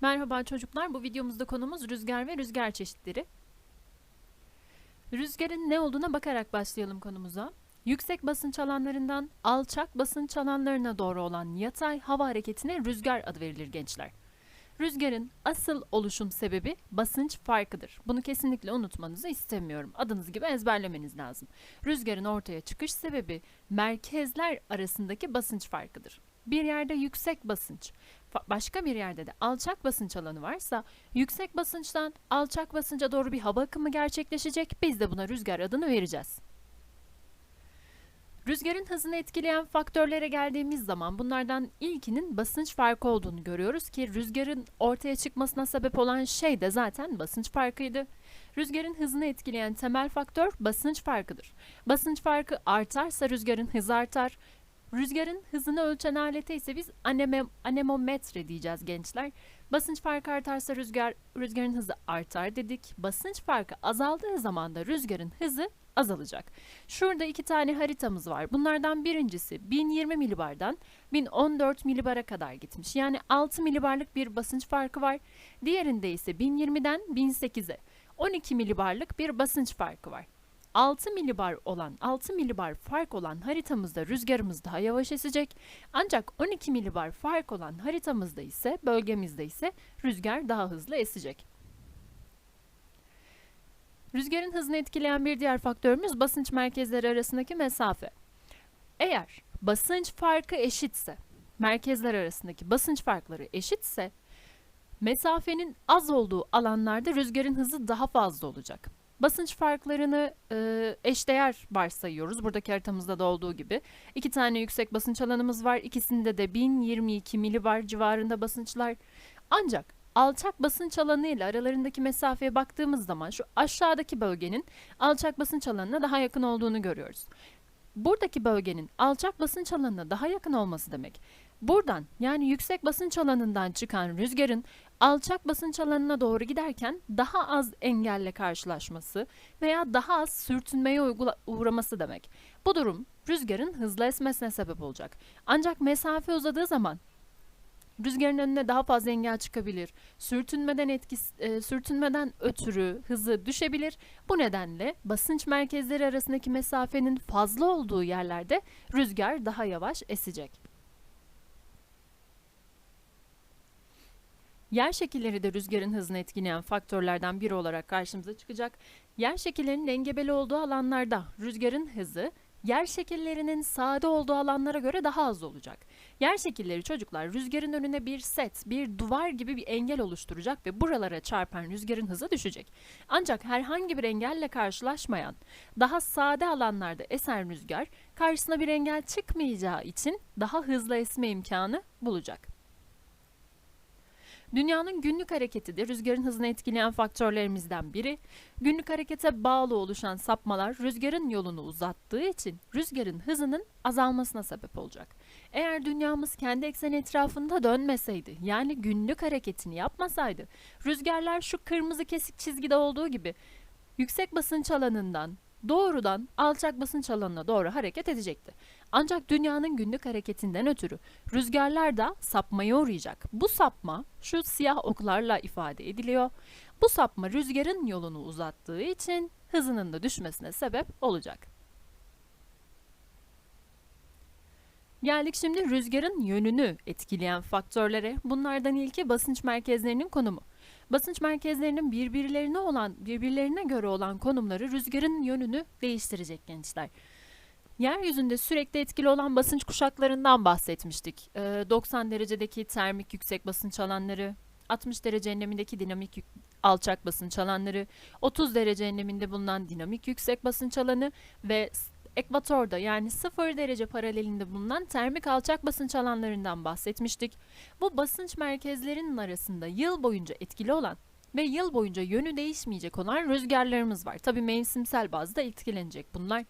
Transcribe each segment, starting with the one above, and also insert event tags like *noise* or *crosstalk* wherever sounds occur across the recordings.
Merhaba çocuklar, bu videomuzda konumuz rüzgar ve rüzgar çeşitleri. Rüzgarın ne olduğuna bakarak başlayalım konumuza. Yüksek basınç alanlarından alçak basınç alanlarına doğru olan yatay hava hareketine rüzgar adı verilir gençler. Rüzgarın asıl oluşum sebebi basınç farkıdır. Bunu kesinlikle unutmanızı istemiyorum. Adınız gibi ezberlemeniz lazım. Rüzgarın ortaya çıkış sebebi merkezler arasındaki basınç farkıdır. Bir yerde yüksek basınç, başka bir yerde de alçak basınç alanı varsa yüksek basınçtan alçak basınca doğru bir hava akımı gerçekleşecek. Biz de buna rüzgar adını vereceğiz. Rüzgarın hızını etkileyen faktörlere geldiğimiz zaman bunlardan ilkinin basınç farkı olduğunu görüyoruz ki rüzgarın ortaya çıkmasına sebep olan şey de zaten basınç farkıydı. Rüzgarın hızını etkileyen temel faktör basınç farkıdır. Basınç farkı artarsa rüzgarın hızı artar. Rüzgarın hızını ölçen alete ise biz aneme, anemometre diyeceğiz gençler. Basınç farkı artarsa rüzgar rüzgarın hızı artar dedik. Basınç farkı azaldığı zaman da rüzgarın hızı azalacak. Şurada iki tane haritamız var. Bunlardan birincisi 1020 milibardan 1014 milibara kadar gitmiş. Yani 6 milibarlık bir basınç farkı var. Diğerinde ise 1020'den 1008'e 12 milibarlık bir basınç farkı var. 6 milibar olan 6 milibar fark olan haritamızda rüzgarımız daha yavaş esecek. Ancak 12 milibar fark olan haritamızda ise bölgemizde ise rüzgar daha hızlı esecek. Rüzgarın hızını etkileyen bir diğer faktörümüz basınç merkezleri arasındaki mesafe. Eğer basınç farkı eşitse, merkezler arasındaki basınç farkları eşitse, mesafenin az olduğu alanlarda rüzgarın hızı daha fazla olacak. Basınç farklarını e, eşdeğer varsayıyoruz. Buradaki haritamızda da olduğu gibi. İki tane yüksek basınç alanımız var. İkisinde de 1022 milibar civarında basınçlar. Ancak alçak basınç alanı ile aralarındaki mesafeye baktığımız zaman şu aşağıdaki bölgenin alçak basınç alanına daha yakın olduğunu görüyoruz. Buradaki bölgenin alçak basınç alanına daha yakın olması demek. Buradan yani yüksek basınç alanından çıkan rüzgarın alçak basınç alanına doğru giderken daha az engelle karşılaşması veya daha az sürtünmeye uğraması demek. Bu durum rüzgarın hızlı esmesine sebep olacak. Ancak mesafe uzadığı zaman rüzgarın önüne daha fazla engel çıkabilir. Sürtünmeden etkisi, e, sürtünmeden ötürü hızı düşebilir. Bu nedenle basınç merkezleri arasındaki mesafenin fazla olduğu yerlerde rüzgar daha yavaş esecek. Yer şekilleri de rüzgarın hızını etkileyen faktörlerden biri olarak karşımıza çıkacak. Yer şekillerinin engebeli olduğu alanlarda rüzgarın hızı yer şekillerinin sade olduğu alanlara göre daha az olacak. Yer şekilleri çocuklar rüzgarın önüne bir set, bir duvar gibi bir engel oluşturacak ve buralara çarpan rüzgarın hızı düşecek. Ancak herhangi bir engelle karşılaşmayan, daha sade alanlarda esen rüzgar karşısına bir engel çıkmayacağı için daha hızlı esme imkanı bulacak. Dünyanın günlük hareketi de rüzgarın hızını etkileyen faktörlerimizden biri. Günlük harekete bağlı oluşan sapmalar rüzgarın yolunu uzattığı için rüzgarın hızının azalmasına sebep olacak. Eğer dünyamız kendi ekseni etrafında dönmeseydi, yani günlük hareketini yapmasaydı, rüzgarlar şu kırmızı kesik çizgide olduğu gibi yüksek basınç alanından doğrudan alçak basınç alanına doğru hareket edecekti. Ancak dünyanın günlük hareketinden ötürü rüzgarlar da sapmaya uğrayacak. Bu sapma şu siyah oklarla ifade ediliyor. Bu sapma rüzgarın yolunu uzattığı için hızının da düşmesine sebep olacak. Geldik şimdi rüzgarın yönünü etkileyen faktörlere. Bunlardan ilki basınç merkezlerinin konumu. Basınç merkezlerinin birbirlerine olan birbirlerine göre olan konumları rüzgarın yönünü değiştirecek gençler. Yeryüzünde sürekli etkili olan basınç kuşaklarından bahsetmiştik. Ee, 90 derecedeki termik yüksek basınç alanları, 60 derece enlemindeki dinamik yük- alçak basınç alanları, 30 derece enleminde bulunan dinamik yüksek basınç alanı ve ekvatorda yani 0 derece paralelinde bulunan termik alçak basınç alanlarından bahsetmiştik. Bu basınç merkezlerinin arasında yıl boyunca etkili olan ve yıl boyunca yönü değişmeyecek olan rüzgarlarımız var. Tabii mevsimsel bazda etkilenecek bunlar.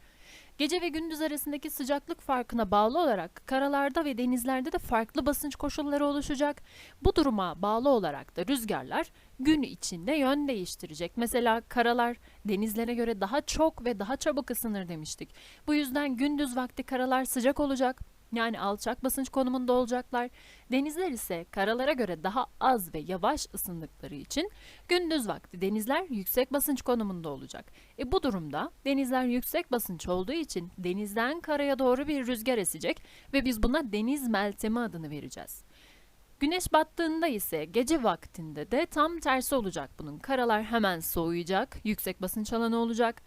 Gece ve gündüz arasındaki sıcaklık farkına bağlı olarak karalarda ve denizlerde de farklı basınç koşulları oluşacak. Bu duruma bağlı olarak da rüzgarlar gün içinde yön değiştirecek. Mesela karalar denizlere göre daha çok ve daha çabuk ısınır demiştik. Bu yüzden gündüz vakti karalar sıcak olacak. Yani alçak basınç konumunda olacaklar. Denizler ise karalara göre daha az ve yavaş ısındıkları için gündüz vakti denizler yüksek basınç konumunda olacak. E bu durumda denizler yüksek basınç olduğu için denizden karaya doğru bir rüzgar esecek ve biz buna deniz meltemi adını vereceğiz. Güneş battığında ise gece vaktinde de tam tersi olacak bunun. Karalar hemen soğuyacak, yüksek basınç alanı olacak.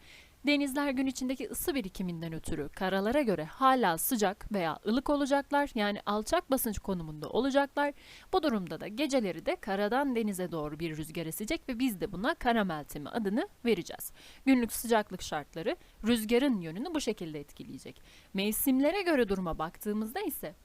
Denizler gün içindeki ısı birikiminden ötürü karalara göre hala sıcak veya ılık olacaklar yani alçak basınç konumunda olacaklar. Bu durumda da geceleri de karadan denize doğru bir rüzgar esecek ve biz de buna kara meltemi adını vereceğiz. Günlük sıcaklık şartları rüzgarın yönünü bu şekilde etkileyecek. Mevsimlere göre duruma baktığımızda ise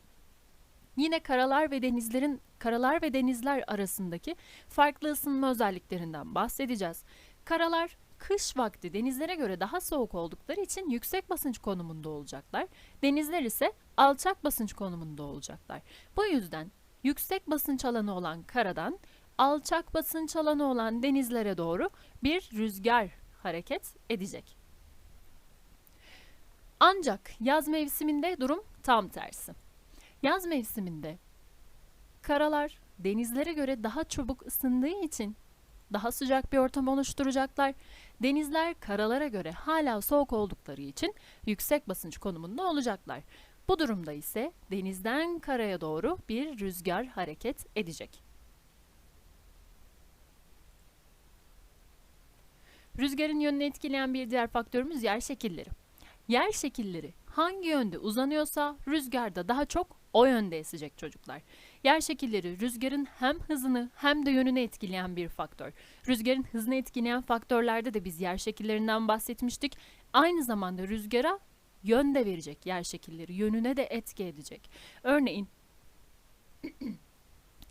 Yine karalar ve denizlerin karalar ve denizler arasındaki farklı ısınma özelliklerinden bahsedeceğiz. Karalar kış vakti denizlere göre daha soğuk oldukları için yüksek basınç konumunda olacaklar. Denizler ise alçak basınç konumunda olacaklar. Bu yüzden yüksek basınç alanı olan karadan alçak basınç alanı olan denizlere doğru bir rüzgar hareket edecek. Ancak yaz mevsiminde durum tam tersi. Yaz mevsiminde karalar denizlere göre daha çabuk ısındığı için daha sıcak bir ortam oluşturacaklar. Denizler karalara göre hala soğuk oldukları için yüksek basınç konumunda olacaklar. Bu durumda ise denizden karaya doğru bir rüzgar hareket edecek. Rüzgarın yönünü etkileyen bir diğer faktörümüz yer şekilleri. Yer şekilleri hangi yönde uzanıyorsa rüzgar da daha çok o yönde esecek çocuklar. Yer şekilleri rüzgarın hem hızını hem de yönünü etkileyen bir faktör. Rüzgarın hızını etkileyen faktörlerde de biz yer şekillerinden bahsetmiştik. Aynı zamanda rüzgara yön de verecek yer şekilleri, yönüne de etki edecek. Örneğin *clears throat*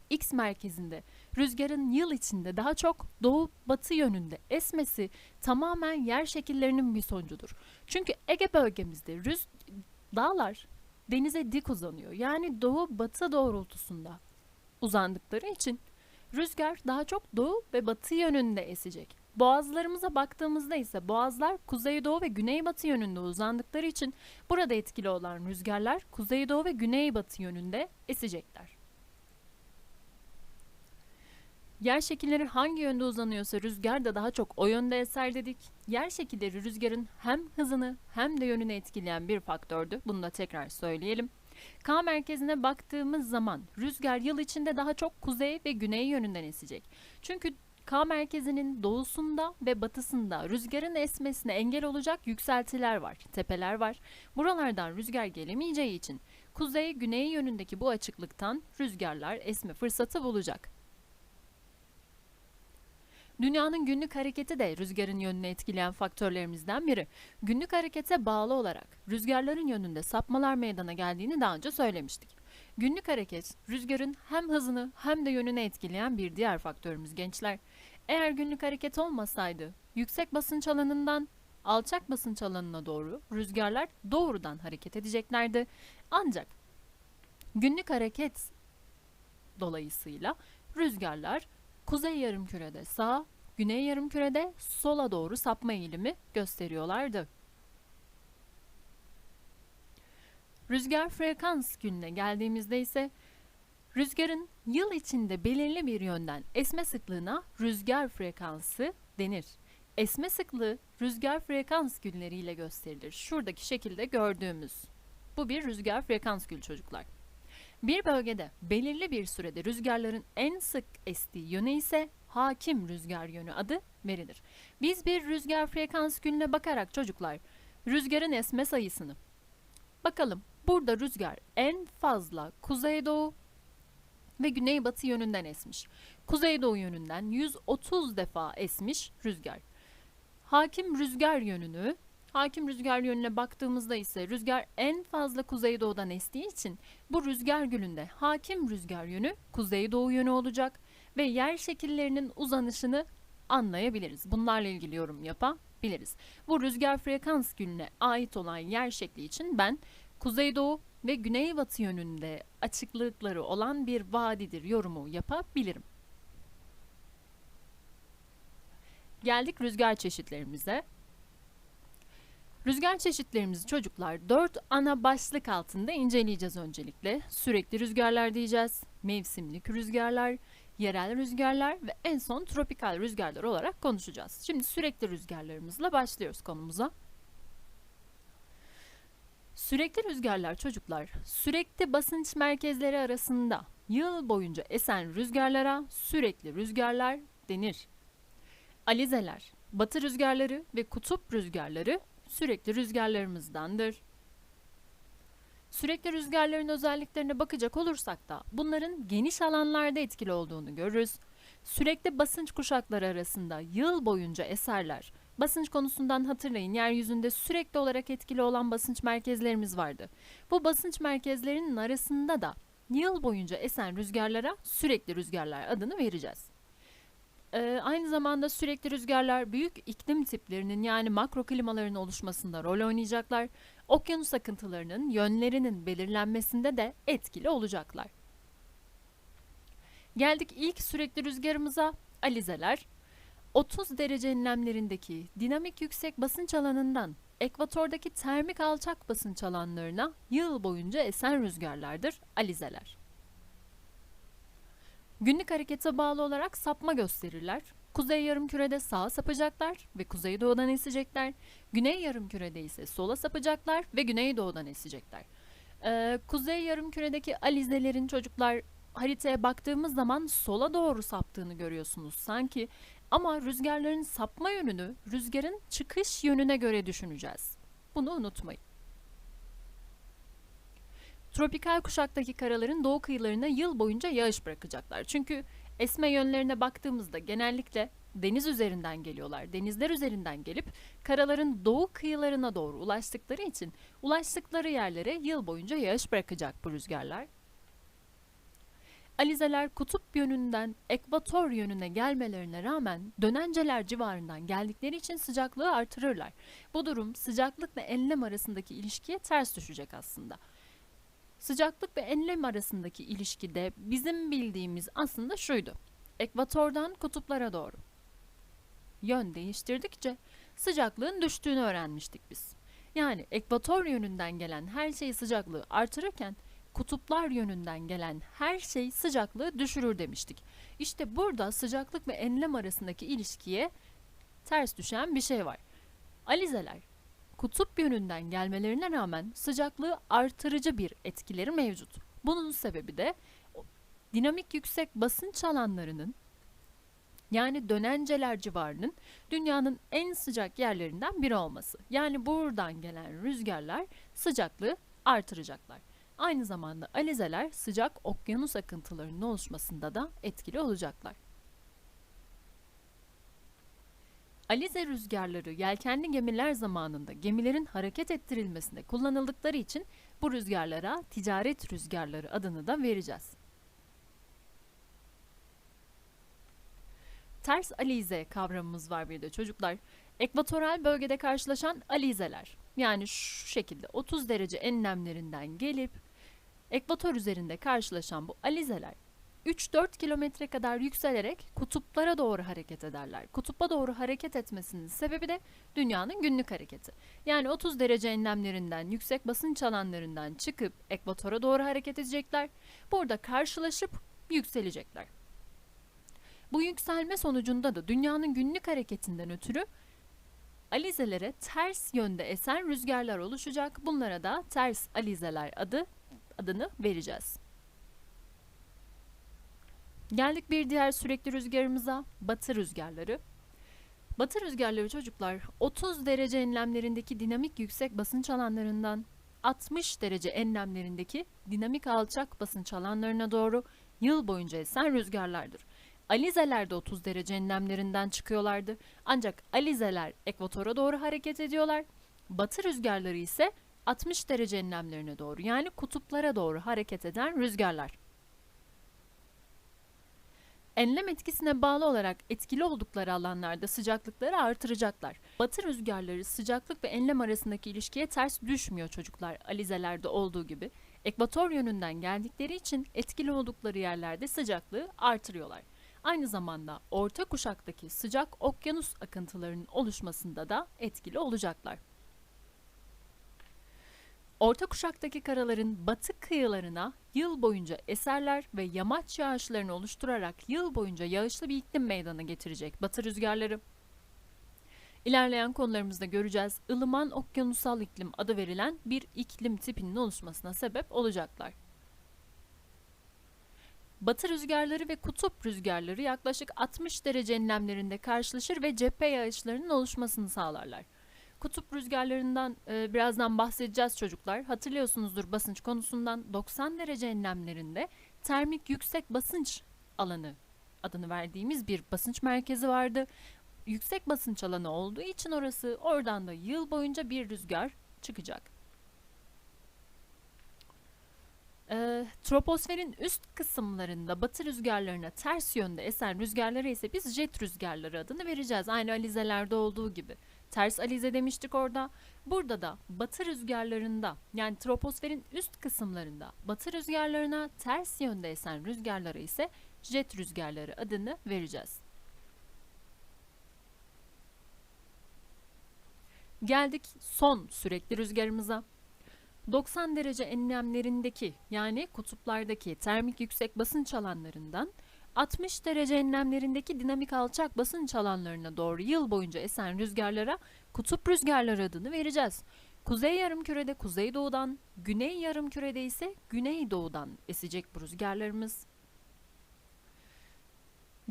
X merkezinde rüzgarın yıl içinde daha çok doğu batı yönünde esmesi tamamen yer şekillerinin bir sonucudur. Çünkü Ege bölgemizde rüz dağlar denize dik uzanıyor. Yani doğu batı doğrultusunda uzandıkları için rüzgar daha çok doğu ve batı yönünde esecek. Boğazlarımıza baktığımızda ise boğazlar kuzeydoğu ve güneybatı yönünde uzandıkları için burada etkili olan rüzgarlar kuzeydoğu ve güneybatı yönünde esecekler. Yer şekilleri hangi yönde uzanıyorsa rüzgar da daha çok o yönde eser dedik. Yer şekilleri rüzgarın hem hızını hem de yönünü etkileyen bir faktördü. Bunu da tekrar söyleyelim. K merkezine baktığımız zaman rüzgar yıl içinde daha çok kuzey ve güney yönünden esecek. Çünkü K merkezinin doğusunda ve batısında rüzgarın esmesine engel olacak yükseltiler var, tepeler var. Buralardan rüzgar gelemeyeceği için kuzey-güney yönündeki bu açıklıktan rüzgarlar esme fırsatı bulacak. Dünyanın günlük hareketi de rüzgarın yönünü etkileyen faktörlerimizden biri. Günlük harekete bağlı olarak rüzgarların yönünde sapmalar meydana geldiğini daha önce söylemiştik. Günlük hareket rüzgarın hem hızını hem de yönünü etkileyen bir diğer faktörümüz gençler. Eğer günlük hareket olmasaydı yüksek basınç alanından alçak basınç alanına doğru rüzgarlar doğrudan hareket edeceklerdi. Ancak günlük hareket dolayısıyla rüzgarlar kuzey yarımkürede sağ, güney yarımkürede sola doğru sapma eğilimi gösteriyorlardı. Rüzgar frekans gününe geldiğimizde ise rüzgarın yıl içinde belirli bir yönden esme sıklığına rüzgar frekansı denir. Esme sıklığı rüzgar frekans günleriyle gösterilir. Şuradaki şekilde gördüğümüz. Bu bir rüzgar frekans gül çocuklar. Bir bölgede belirli bir sürede rüzgarların en sık estiği yönü ise hakim rüzgar yönü adı verilir. Biz bir rüzgar frekans gününe bakarak çocuklar rüzgarın esme sayısını bakalım. Burada rüzgar en fazla kuzeydoğu ve güneybatı yönünden esmiş. Kuzeydoğu yönünden 130 defa esmiş rüzgar. Hakim rüzgar yönünü Hakim rüzgar yönüne baktığımızda ise rüzgar en fazla kuzeydoğudan estiği için bu rüzgar gülünde hakim rüzgar yönü kuzeydoğu yönü olacak ve yer şekillerinin uzanışını anlayabiliriz. Bunlarla ilgili yorum yapabiliriz. Bu rüzgar frekans gülüne ait olan yer şekli için ben kuzeydoğu ve güneybatı yönünde açıklıkları olan bir vadidir yorumu yapabilirim. Geldik rüzgar çeşitlerimize. Rüzgar çeşitlerimizi çocuklar dört ana başlık altında inceleyeceğiz öncelikle. Sürekli rüzgarlar diyeceğiz, mevsimlik rüzgarlar, yerel rüzgarlar ve en son tropikal rüzgarlar olarak konuşacağız. Şimdi sürekli rüzgarlarımızla başlıyoruz konumuza. Sürekli rüzgarlar çocuklar, sürekli basınç merkezleri arasında yıl boyunca esen rüzgarlara sürekli rüzgarlar denir. Alizeler, batı rüzgarları ve kutup rüzgarları sürekli rüzgarlarımızdandır. Sürekli rüzgarların özelliklerine bakacak olursak da bunların geniş alanlarda etkili olduğunu görürüz. Sürekli basınç kuşakları arasında yıl boyunca eserler. Basınç konusundan hatırlayın yeryüzünde sürekli olarak etkili olan basınç merkezlerimiz vardı. Bu basınç merkezlerinin arasında da yıl boyunca esen rüzgarlara sürekli rüzgarlar adını vereceğiz. Ee, aynı zamanda sürekli rüzgarlar büyük iklim tiplerinin yani makro klimaların oluşmasında rol oynayacaklar. Okyanus akıntılarının yönlerinin belirlenmesinde de etkili olacaklar. Geldik ilk sürekli rüzgarımıza alizeler. 30 derece enlemlerindeki dinamik yüksek basınç alanından ekvatordaki termik alçak basınç alanlarına yıl boyunca esen rüzgarlardır alizeler. Günlük harekete bağlı olarak sapma gösterirler. Kuzey yarımkürede sağa sapacaklar ve kuzeydoğudan esecekler. Güney yarımkürede ise sola sapacaklar ve güneydoğudan esecekler. Ee, kuzey yarımküredeki alizelerin çocuklar haritaya baktığımız zaman sola doğru saptığını görüyorsunuz sanki. Ama rüzgarların sapma yönünü rüzgarın çıkış yönüne göre düşüneceğiz. Bunu unutmayın. Tropikal kuşaktaki karaların doğu kıyılarına yıl boyunca yağış bırakacaklar. Çünkü esme yönlerine baktığımızda genellikle deniz üzerinden geliyorlar. Denizler üzerinden gelip karaların doğu kıyılarına doğru ulaştıkları için ulaştıkları yerlere yıl boyunca yağış bırakacak bu rüzgarlar. Alizeler kutup yönünden ekvator yönüne gelmelerine rağmen dönenceler civarından geldikleri için sıcaklığı artırırlar. Bu durum sıcaklık ve enlem arasındaki ilişkiye ters düşecek aslında. Sıcaklık ve enlem arasındaki ilişkide bizim bildiğimiz aslında şuydu. Ekvatordan kutuplara doğru. Yön değiştirdikçe sıcaklığın düştüğünü öğrenmiştik biz. Yani ekvator yönünden gelen her şey sıcaklığı artırırken kutuplar yönünden gelen her şey sıcaklığı düşürür demiştik. İşte burada sıcaklık ve enlem arasındaki ilişkiye ters düşen bir şey var. Alizeler kutup yönünden gelmelerine rağmen sıcaklığı artırıcı bir etkileri mevcut. Bunun sebebi de dinamik yüksek basınç alanlarının yani dönenceler civarının dünyanın en sıcak yerlerinden biri olması. Yani buradan gelen rüzgarlar sıcaklığı artıracaklar. Aynı zamanda alizeler sıcak okyanus akıntılarının oluşmasında da etkili olacaklar. Alize rüzgarları yelkenli gemiler zamanında gemilerin hareket ettirilmesinde kullanıldıkları için bu rüzgarlara ticaret rüzgarları adını da vereceğiz. Ters alize kavramımız var bir de çocuklar. Ekvatoral bölgede karşılaşan alizeler. Yani şu şekilde 30 derece enlemlerinden gelip ekvator üzerinde karşılaşan bu alizeler 3-4 kilometre kadar yükselerek kutuplara doğru hareket ederler. Kutup'a doğru hareket etmesinin sebebi de dünyanın günlük hareketi. Yani 30 derece enlemlerinden, yüksek basınç alanlarından çıkıp ekvatora doğru hareket edecekler. Burada karşılaşıp yükselecekler. Bu yükselme sonucunda da dünyanın günlük hareketinden ötürü alizelere ters yönde esen rüzgarlar oluşacak. Bunlara da ters alizeler adı adını vereceğiz. Geldik bir diğer sürekli rüzgarımıza, batı rüzgarları. Batı rüzgarları çocuklar 30 derece enlemlerindeki dinamik yüksek basınç alanlarından 60 derece enlemlerindeki dinamik alçak basınç alanlarına doğru yıl boyunca esen rüzgarlardır. Alizeler de 30 derece enlemlerinden çıkıyorlardı. Ancak alizeler ekvatora doğru hareket ediyorlar. Batı rüzgarları ise 60 derece enlemlerine doğru yani kutuplara doğru hareket eden rüzgarlar. Enlem etkisine bağlı olarak etkili oldukları alanlarda sıcaklıkları artıracaklar. Batı rüzgarları sıcaklık ve enlem arasındaki ilişkiye ters düşmüyor çocuklar alizelerde olduğu gibi. Ekvator yönünden geldikleri için etkili oldukları yerlerde sıcaklığı artırıyorlar. Aynı zamanda orta kuşaktaki sıcak okyanus akıntılarının oluşmasında da etkili olacaklar. Orta kuşaktaki karaların batı kıyılarına yıl boyunca eserler ve yamaç yağışlarını oluşturarak yıl boyunca yağışlı bir iklim meydana getirecek batı rüzgarları. İlerleyen konularımızda göreceğiz ılıman okyanusal iklim adı verilen bir iklim tipinin oluşmasına sebep olacaklar. Batı rüzgarları ve kutup rüzgarları yaklaşık 60 derece enlemlerinde karşılaşır ve cephe yağışlarının oluşmasını sağlarlar. Kutup rüzgarlarından e, birazdan bahsedeceğiz çocuklar. Hatırlıyorsunuzdur basınç konusundan 90 derece enlemlerinde termik yüksek basınç alanı adını verdiğimiz bir basınç merkezi vardı. Yüksek basınç alanı olduğu için orası oradan da yıl boyunca bir rüzgar çıkacak. E, troposferin üst kısımlarında batı rüzgarlarına ters yönde esen rüzgarlara ise biz jet rüzgarları adını vereceğiz. Aynı alizelerde olduğu gibi. Ters alize demiştik orada. Burada da batı rüzgarlarında yani troposferin üst kısımlarında batı rüzgarlarına ters yönde esen rüzgarlara ise jet rüzgarları adını vereceğiz. Geldik son sürekli rüzgarımıza. 90 derece enlemlerindeki yani kutuplardaki termik yüksek basınç alanlarından 60 derece enlemlerindeki dinamik alçak basınç alanlarına doğru yıl boyunca esen rüzgarlara kutup rüzgarları adını vereceğiz. Kuzey yarımkürede kuzeydoğudan, güney yarımkürede ise güneydoğudan esecek bu rüzgarlarımız.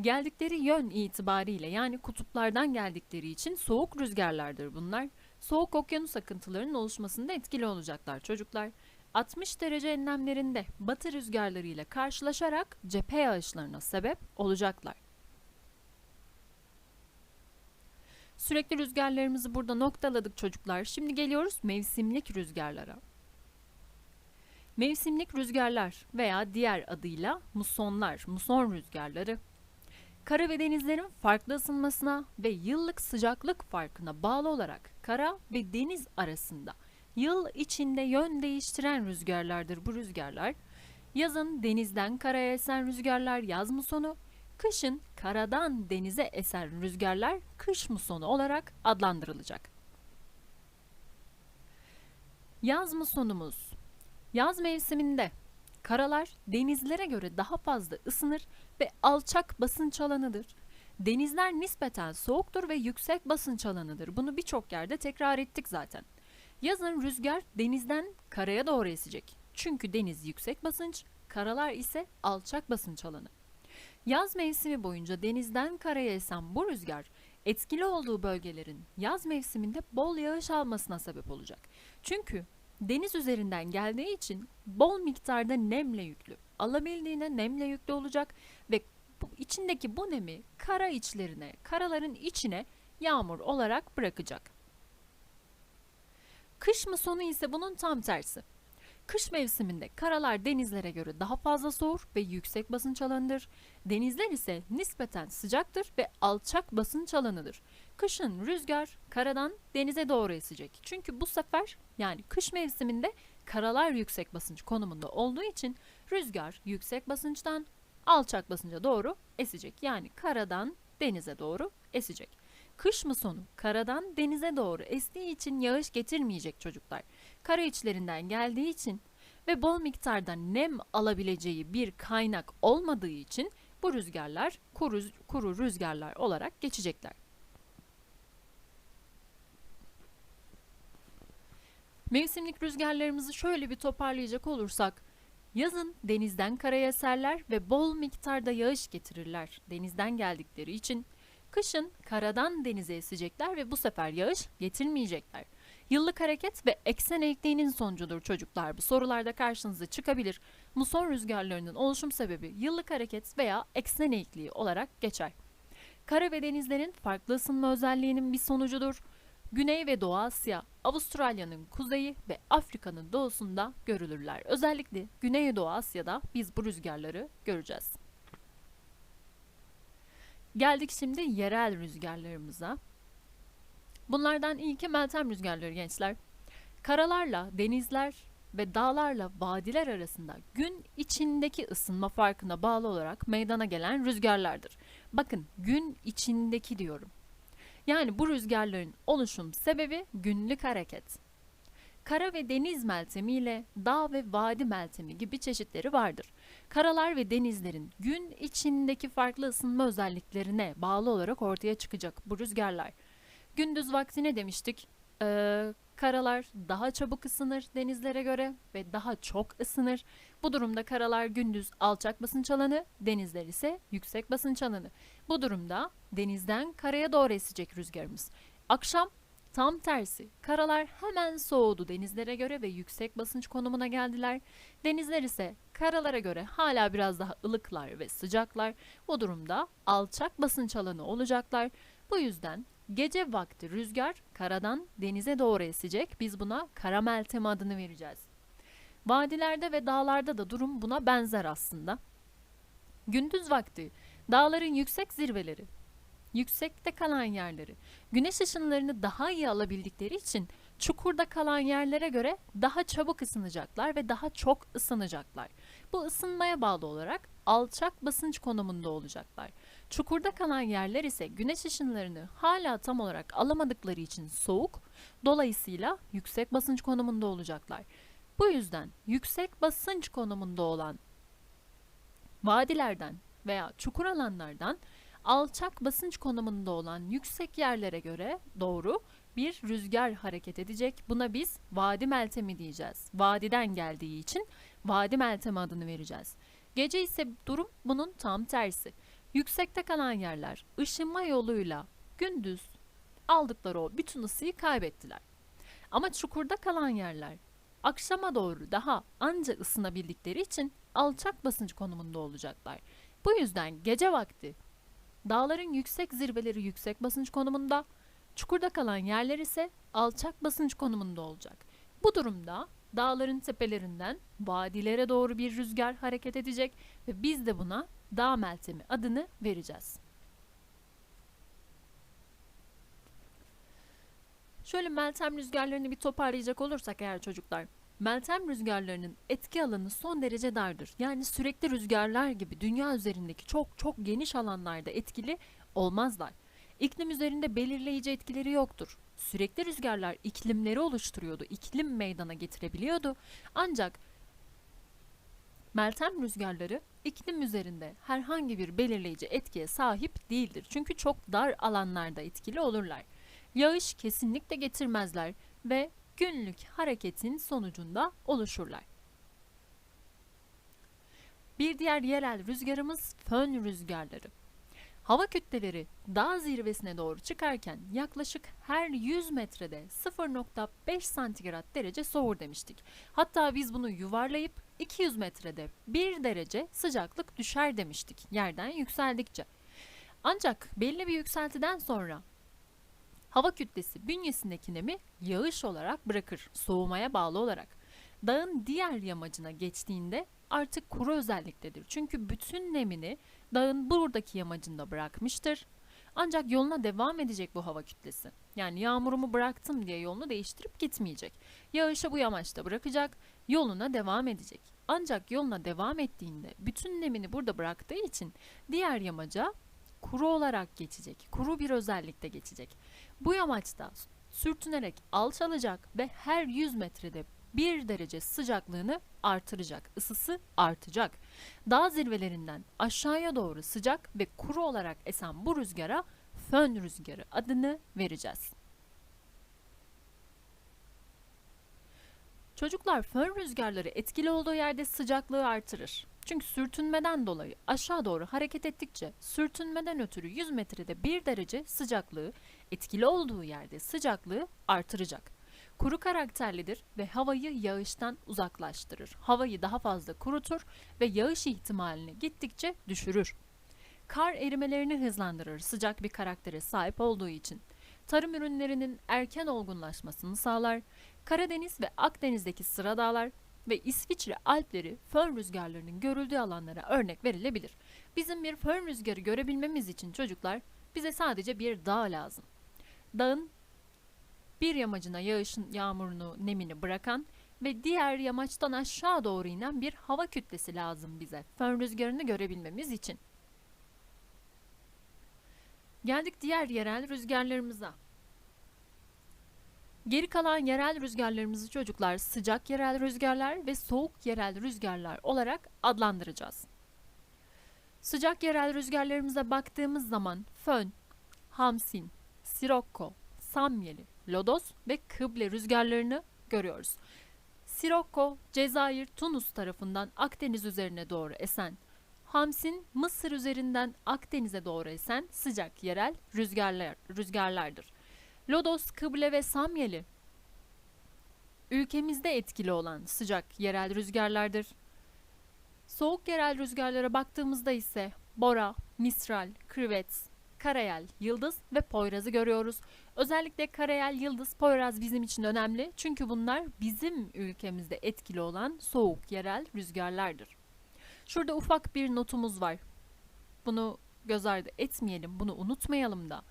Geldikleri yön itibariyle yani kutuplardan geldikleri için soğuk rüzgarlardır bunlar. Soğuk okyanus akıntılarının oluşmasında etkili olacaklar çocuklar. 60 derece enlemlerinde batı rüzgarları ile karşılaşarak cephe yağışlarına sebep olacaklar. Sürekli rüzgarlarımızı burada noktaladık çocuklar. Şimdi geliyoruz mevsimlik rüzgarlara. Mevsimlik rüzgarlar veya diğer adıyla musonlar, muson rüzgarları kara ve denizlerin farklı ısınmasına ve yıllık sıcaklık farkına bağlı olarak kara ve deniz arasında yıl içinde yön değiştiren rüzgarlardır bu rüzgarlar. Yazın denizden karaya esen rüzgarlar yaz musonu, kışın karadan denize esen rüzgarlar kış musonu olarak adlandırılacak. Yaz musonumuz Yaz mevsiminde karalar denizlere göre daha fazla ısınır ve alçak basınç alanıdır. Denizler nispeten soğuktur ve yüksek basınç alanıdır. Bunu birçok yerde tekrar ettik zaten. Yazın rüzgar denizden karaya doğru esecek. Çünkü deniz yüksek basınç, karalar ise alçak basınç alanı. Yaz mevsimi boyunca denizden karaya esen bu rüzgar etkili olduğu bölgelerin yaz mevsiminde bol yağış almasına sebep olacak. Çünkü deniz üzerinden geldiği için bol miktarda nemle yüklü. Alabildiğine nemle yüklü olacak ve bu, içindeki bu nemi kara içlerine, karaların içine yağmur olarak bırakacak. Kış mı sonu ise bunun tam tersi. Kış mevsiminde karalar denizlere göre daha fazla soğur ve yüksek basınç alanıdır. Denizler ise nispeten sıcaktır ve alçak basınç alanıdır. Kışın rüzgar karadan denize doğru esecek. Çünkü bu sefer yani kış mevsiminde karalar yüksek basınç konumunda olduğu için rüzgar yüksek basınçtan alçak basınca doğru esecek. Yani karadan denize doğru esecek. Kış mı sonu karadan denize doğru estiği için yağış getirmeyecek çocuklar. Kara içlerinden geldiği için ve bol miktarda nem alabileceği bir kaynak olmadığı için bu rüzgarlar kuru, kuru rüzgarlar olarak geçecekler. Mevsimlik rüzgarlarımızı şöyle bir toparlayacak olursak, yazın denizden karaya eserler ve bol miktarda yağış getirirler denizden geldikleri için. Kışın karadan denize esecekler ve bu sefer yağış getirmeyecekler. Yıllık hareket ve eksen eğikliğinin sonucudur çocuklar. Bu sorularda karşınıza çıkabilir. Muson rüzgarlarının oluşum sebebi yıllık hareket veya eksen eğikliği olarak geçer. Kara ve denizlerin farklı ısınma özelliğinin bir sonucudur. Güney ve Doğu Asya, Avustralya'nın kuzeyi ve Afrika'nın doğusunda görülürler. Özellikle Güney Doğu Asya'da biz bu rüzgarları göreceğiz. Geldik şimdi yerel rüzgarlarımıza. Bunlardan ilki Meltem rüzgarları gençler. Karalarla denizler ve dağlarla vadiler arasında gün içindeki ısınma farkına bağlı olarak meydana gelen rüzgarlardır. Bakın gün içindeki diyorum. Yani bu rüzgarların oluşum sebebi günlük hareket. Kara ve deniz meltemi ile dağ ve vadi meltemi gibi çeşitleri vardır. Karalar ve denizlerin gün içindeki farklı ısınma özelliklerine bağlı olarak ortaya çıkacak bu rüzgarlar. Gündüz vakti ne demiştik? Ee, karalar daha çabuk ısınır denizlere göre ve daha çok ısınır. Bu durumda karalar gündüz alçak basınç alanı, denizler ise yüksek basınç alanı. Bu durumda denizden karaya doğru esecek rüzgarımız. Akşam tam tersi. Karalar hemen soğudu denizlere göre ve yüksek basınç konumuna geldiler. Denizler ise karalara göre hala biraz daha ılıklar ve sıcaklar. Bu durumda alçak basınç alanı olacaklar. Bu yüzden gece vakti rüzgar karadan denize doğru esecek. Biz buna kara meltemi adını vereceğiz. Vadilerde ve dağlarda da durum buna benzer aslında. Gündüz vakti dağların yüksek zirveleri, yüksekte kalan yerleri, güneş ışınlarını daha iyi alabildikleri için çukurda kalan yerlere göre daha çabuk ısınacaklar ve daha çok ısınacaklar. Bu ısınmaya bağlı olarak alçak basınç konumunda olacaklar. Çukurda kalan yerler ise güneş ışınlarını hala tam olarak alamadıkları için soğuk, dolayısıyla yüksek basınç konumunda olacaklar. Bu yüzden yüksek basınç konumunda olan vadilerden veya çukur alanlardan alçak basınç konumunda olan yüksek yerlere göre doğru bir rüzgar hareket edecek. Buna biz vadi meltemi diyeceğiz. Vadiden geldiği için vadi meltemi adını vereceğiz. Gece ise durum bunun tam tersi. Yüksekte kalan yerler ışınma yoluyla gündüz aldıkları o bütün ısıyı kaybettiler. Ama çukurda kalan yerler akşama doğru daha anca ısınabildikleri için alçak basınç konumunda olacaklar. Bu yüzden gece vakti dağların yüksek zirveleri yüksek basınç konumunda, çukurda kalan yerler ise alçak basınç konumunda olacak. Bu durumda dağların tepelerinden vadilere doğru bir rüzgar hareket edecek ve biz de buna dağ meltemi adını vereceğiz. Şöyle meltem rüzgarlarını bir toparlayacak olursak eğer çocuklar, meltem rüzgarlarının etki alanı son derece dardır. Yani sürekli rüzgarlar gibi dünya üzerindeki çok çok geniş alanlarda etkili olmazlar. İklim üzerinde belirleyici etkileri yoktur. Sürekli rüzgarlar iklimleri oluşturuyordu, iklim meydana getirebiliyordu. Ancak meltem rüzgarları iklim üzerinde herhangi bir belirleyici etkiye sahip değildir. Çünkü çok dar alanlarda etkili olurlar. Yağış kesinlikle getirmezler ve günlük hareketin sonucunda oluşurlar. Bir diğer yerel rüzgarımız fön rüzgarları. Hava kütleleri dağ zirvesine doğru çıkarken yaklaşık her 100 metrede 0.5 santigrat derece soğur demiştik. Hatta biz bunu yuvarlayıp 200 metrede 1 derece sıcaklık düşer demiştik yerden yükseldikçe. Ancak belli bir yükseltiden sonra hava kütlesi bünyesindeki nemi yağış olarak bırakır, soğumaya bağlı olarak. Dağın diğer yamacına geçtiğinde artık kuru özelliktedir. Çünkü bütün nemini dağın buradaki yamacında bırakmıştır. Ancak yoluna devam edecek bu hava kütlesi. Yani yağmurumu bıraktım diye yolunu değiştirip gitmeyecek. Yağışı bu yamaçta bırakacak, yoluna devam edecek. Ancak yoluna devam ettiğinde bütün nemini burada bıraktığı için diğer yamaca kuru olarak geçecek. Kuru bir özellikte geçecek. Bu yamaçta sürtünerek alçalacak ve her 100 metrede 1 derece sıcaklığını artıracak, ısısı artacak. Dağ zirvelerinden aşağıya doğru sıcak ve kuru olarak esen bu rüzgara fön rüzgarı adını vereceğiz. Çocuklar fön rüzgarları etkili olduğu yerde sıcaklığı artırır. Çünkü sürtünmeden dolayı aşağı doğru hareket ettikçe sürtünmeden ötürü 100 metrede 1 derece sıcaklığı etkili olduğu yerde sıcaklığı artıracak. Kuru karakterlidir ve havayı yağıştan uzaklaştırır. Havayı daha fazla kurutur ve yağış ihtimalini gittikçe düşürür. Kar erimelerini hızlandırır sıcak bir karaktere sahip olduğu için. Tarım ürünlerinin erken olgunlaşmasını sağlar. Karadeniz ve Akdeniz'deki sıra dağlar ve İsviçre Alpleri fön rüzgarlarının görüldüğü alanlara örnek verilebilir. Bizim bir fön rüzgarı görebilmemiz için çocuklar bize sadece bir dağ lazım. Dağın bir yamacına yağışın yağmurunu, nemini bırakan ve diğer yamaçtan aşağı doğru inen bir hava kütlesi lazım bize. Fön rüzgarını görebilmemiz için. Geldik diğer yerel rüzgarlarımıza. Geri kalan yerel rüzgarlarımızı çocuklar sıcak yerel rüzgarlar ve soğuk yerel rüzgarlar olarak adlandıracağız. Sıcak yerel rüzgarlarımıza baktığımız zaman fön, hamsin, sirokko, samyeli, lodos ve kıble rüzgarlarını görüyoruz. Sirokko, Cezayir, Tunus tarafından Akdeniz üzerine doğru esen, Hamsin, Mısır üzerinden Akdeniz'e doğru esen sıcak yerel rüzgarlar, rüzgarlardır. Lodos, Kıble ve Samyeli ülkemizde etkili olan sıcak yerel rüzgarlardır. Soğuk yerel rüzgarlara baktığımızda ise Bora, Mistral, Krivet, Karayel, Yıldız ve Poyraz'ı görüyoruz. Özellikle Karayel, Yıldız, Poyraz bizim için önemli çünkü bunlar bizim ülkemizde etkili olan soğuk yerel rüzgarlardır. Şurada ufak bir notumuz var. Bunu göz ardı etmeyelim, bunu unutmayalım da.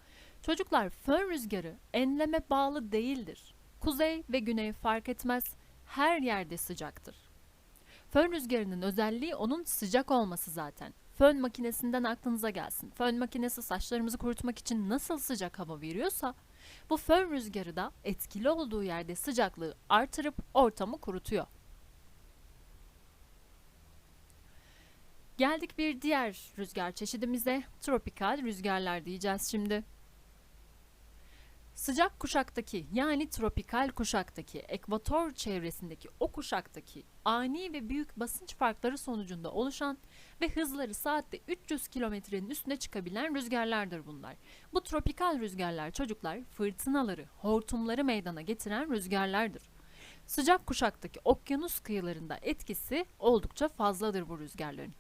Çocuklar fön rüzgarı enleme bağlı değildir. Kuzey ve güney fark etmez, her yerde sıcaktır. Fön rüzgarının özelliği onun sıcak olması zaten. Fön makinesinden aklınıza gelsin. Fön makinesi saçlarımızı kurutmak için nasıl sıcak hava veriyorsa, bu fön rüzgarı da etkili olduğu yerde sıcaklığı artırıp ortamı kurutuyor. Geldik bir diğer rüzgar çeşidimize, tropikal rüzgarlar diyeceğiz şimdi. Sıcak kuşaktaki yani tropikal kuşaktaki, ekvator çevresindeki o kuşaktaki ani ve büyük basınç farkları sonucunda oluşan ve hızları saatte 300 kilometrenin üstüne çıkabilen rüzgarlardır bunlar. Bu tropikal rüzgarlar çocuklar fırtınaları, hortumları meydana getiren rüzgarlardır. Sıcak kuşaktaki okyanus kıyılarında etkisi oldukça fazladır bu rüzgarların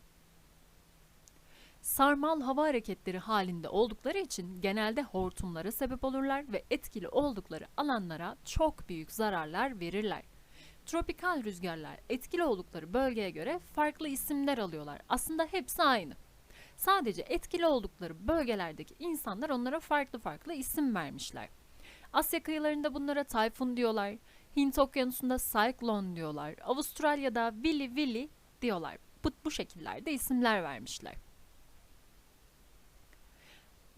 sarmal hava hareketleri halinde oldukları için genelde hortumlara sebep olurlar ve etkili oldukları alanlara çok büyük zararlar verirler. Tropikal rüzgarlar etkili oldukları bölgeye göre farklı isimler alıyorlar. Aslında hepsi aynı. Sadece etkili oldukları bölgelerdeki insanlar onlara farklı farklı isim vermişler. Asya kıyılarında bunlara tayfun diyorlar. Hint okyanusunda cyclone diyorlar. Avustralya'da willy willy diyorlar. Bu, bu şekillerde isimler vermişler.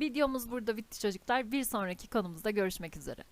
Videomuz burada bitti çocuklar. Bir sonraki konumuzda görüşmek üzere.